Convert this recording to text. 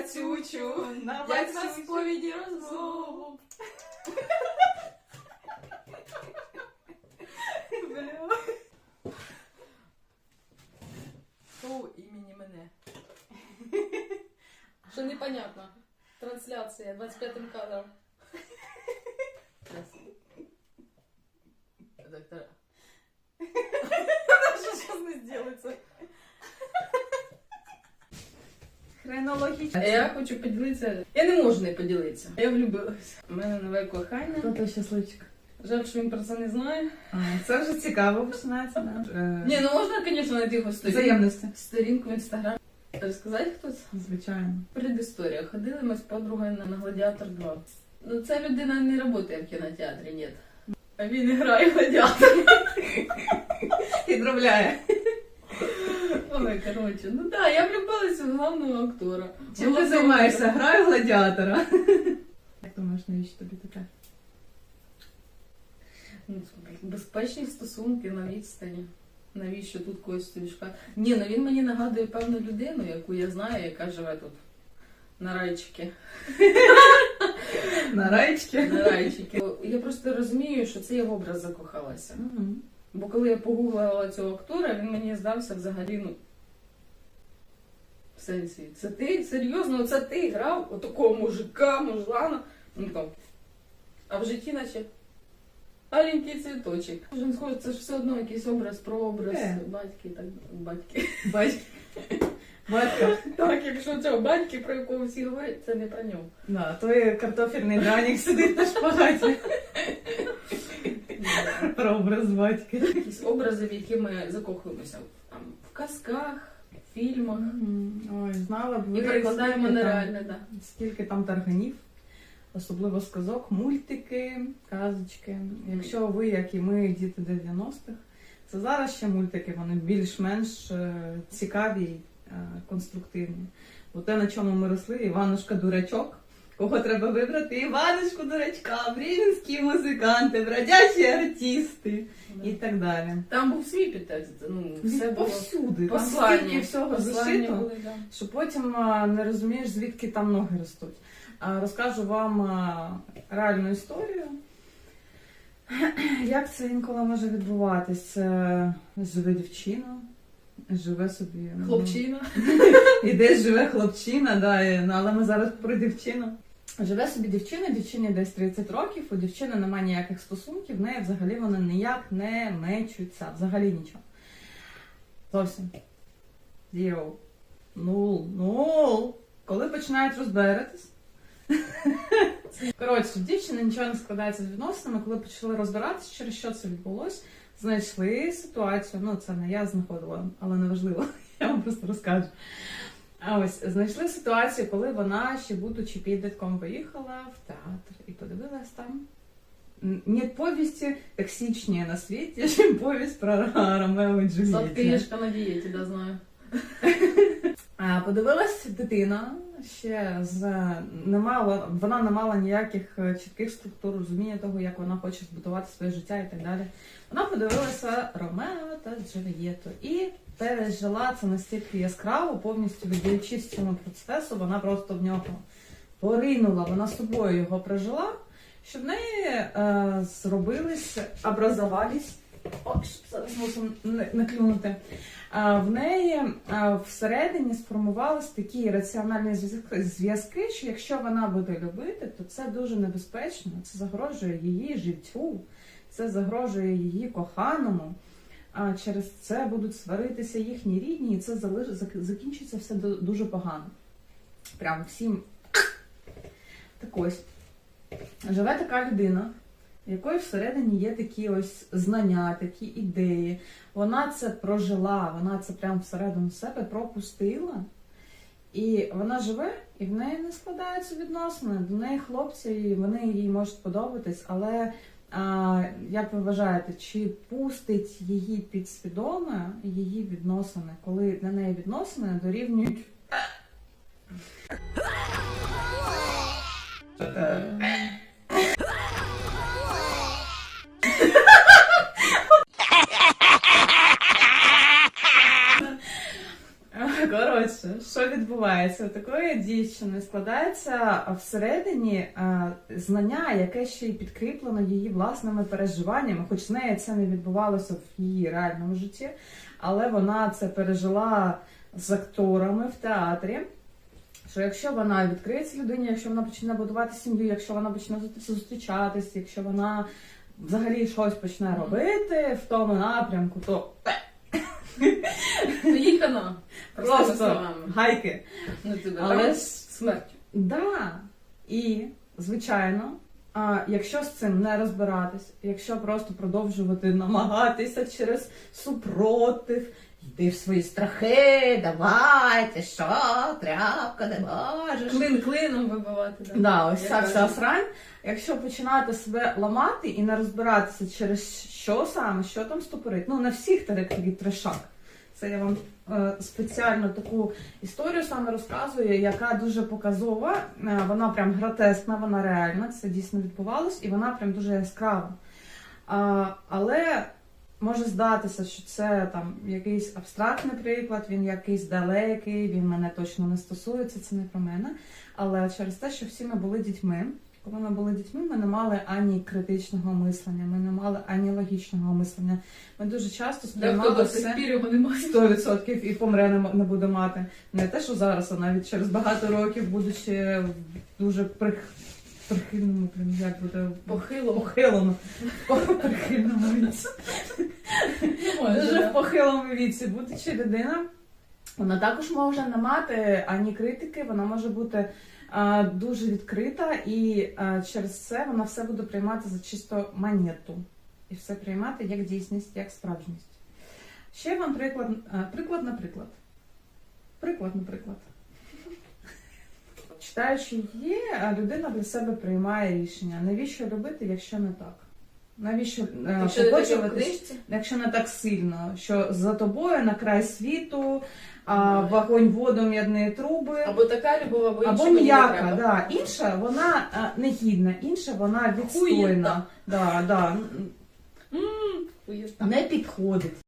бацючу, на як на бацючу. сповіді розмову. Бля. Шоу імені мене. Що непонятно. Трансляція 25 кадром. Доктора. Що зараз не зробиться? Хронологічно. Я хочу поділитися. Я не можу не поділитися. Я влюбилася. У мене нове кохання. Хто той щасливчик? Жаль, що він про це не знає. А, Це вже цікаво починається, да? Е, Ні, ну можна, звісно, знайти його сторінку. Взаємності. Сторінку в інстаграм. Розказати хто це? Звичайно. Предісторія. Ходили ми з подругою на, на Гладіатор 2. Ну, ця людина не працює в кінотеатрі, ні. А він грає в гладіатор. Підробляє. Ой, коротше, ну да, я влюбилася в головного актора. Чим ти займаєшся? Граю гладіатора. Як думаєш, навіщо тобі таке? Ну, Безпечні стосунки на відстані. Навіщо тут когось шукати? Ні, ну він мені нагадує певну людину, яку я знаю, яка живе тут. На райчики. На райчки. На райчики. Я просто розумію, що це я в образ закохалася. Бо коли я погуглила цього актора, він мені здався взагалі, ну. В сенсі, це ти? Серйозно, це ти грав отакого мужика, мужлана. Ну там. А в житті наче. Аленький цвіточок. Він схоже, це ж все одно якийсь образ про образ Е. батьки, так батьки. Батько. Батько. Так, якщо цього батьки, про якого всі говорять, це не про нього. Да, той картофельний дранік сидить на шпагаті. Про образ батька. Якісь образи, в які ми закохуємося там, в казках, в фільмах. Ой, знала б І перекладаємо скільки на там- реальне, да. Скільки там тарганів, особливо сказок, мультики, казочки. Якщо ви, як і ми, діти 90-х, це зараз ще мультики, вони більш-менш е, цікаві е, конструктивні. Бо те, на чому ми росли, Іванушка дурачок. Кого треба вибрати? Іванушку дурачка, брівінські музиканти, бродячі артисти і так далі. Там був свій підтекст, ну, все було повсюди, там послання, всього зашито були, да. що потім не розумієш, звідки там ноги ростуть. Розкажу вам реальну історію. Як це інколи може відбуватись? Це живе дівчина, живе собі. ну, Хлопчина. І десь живе хлопчина, да, ну, але ми зараз про дівчину. Живе собі дівчина, дівчині десь 30 років, у дівчини немає ніяких стосунків, в неї взагалі вони ніяк не мечуться, взагалі нічого. Зовсім. Зіро. Нул. Нул. Коли починають розбиратись. Коротше, в дівчини нічого не складається з відносинами, коли почали розбиратися, через що це відбулось, знайшли ситуацію. Ну, це не я знаходила, але неважливо. Я вам просто розкажу. А ось знайшли ситуацію, коли вона ще будучи підлітком, поїхала в театр і подивилась там. ні Нет повісті токсичнее на світі, ніж повість про Ромео. Сладкоежка на дієті, да, знаю. А, Подивилась дитина ще з не мала, вона не мала ніяких е, чітких структур, розуміння того, як вона хоче збудувати своє життя і так далі. Вона подивилася Ромео та Джульєту і пережила це настільки яскраво, повністю віддаючись цьому процесу, вона просто в нього поринула, вона собою його прожила, що в неї е, зробились, образовались. О, щоб зараз мусимо не, не клюнути. А, В неї всередині сформувались такі раціональні зв'язки, що якщо вона буде любити, то це дуже небезпечно, це загрожує її життю, це загрожує її коханому. А через це будуть сваритися їхні рідні, і це закінчиться все дуже погано. Прям всім. Так ось. Живе така людина, якої всередині є такі ось знання, такі ідеї. Вона це прожила, вона це прям всередину себе пропустила. І вона живе, і в неї не складаються відносини. До неї хлопці, і вони їй можуть подобатись, але а, як ви вважаєте, чи пустить її підсвідоме її відносини, коли для неї відносини дорівнюють відбувається? У такої дівчини складається всередині знання, яке ще й підкріплено її власними переживаннями, хоч з нею це не відбувалося в її реальному житті, але вона це пережила з акторами в театрі. Що якщо вона відкриється людині, якщо вона почне будувати сім'ю, якщо вона почне зустрі- зустрічатись, якщо вона взагалі щось почне робити в тому напрямку, то. Простими просто словами. гайки. Ну, тебе Але ж- смертю. Да. І, звичайно, а, якщо з цим не розбиратись, якщо просто продовжувати намагатися через супротив, йди в свої страхи, давайте, що, тряпка, не можеш. Клин клином вибивати. Да. Да, ось Я ця вся кажу. срань. Якщо починати себе ламати і не розбиратися через що саме, що там стопорить. Ну, на всіх такий трешак. Це я вам е, спеціально таку історію саме розказую, яка дуже показова. Е, вона прям гротескна, вона реальна, це дійсно відбувалось, і вона прям дуже яскрава. Але може здатися, що це там якийсь абстрактний приклад, він якийсь далекий, він мене точно не стосується, це не про мене. Але через те, що всі ми були дітьми, коли ми були дітьми, ми не мали ані критичного мислення, ми не мали ані логічного мислення. Ми дуже часто сприймали все його немає. 100% і помре не, буде мати. Не те, що зараз, а навіть через багато років, будучи дуже прих... прихильному, як буде Похило. похилому, прихильному віці. Дуже в похилому віці, будучи людина, вона також може не мати ані критики, вона може бути дуже відкрита, і через це вона все буде приймати за чисто монету. І все приймати як дійсність, як справжність. Ще вам приклад, приклад на приклад. Приклад на. Читаючи її, людина для себе приймає рішення. Навіщо робити, якщо не так? Навіщо е, Якщо Якщо не так сильно, що за тобою на край світу, а, вогонь, воду, м'ядні труби. або така любов, або інша Або м'яка, да. інша вона а, негідна, інша вона відстойна, да, да. Не підходить.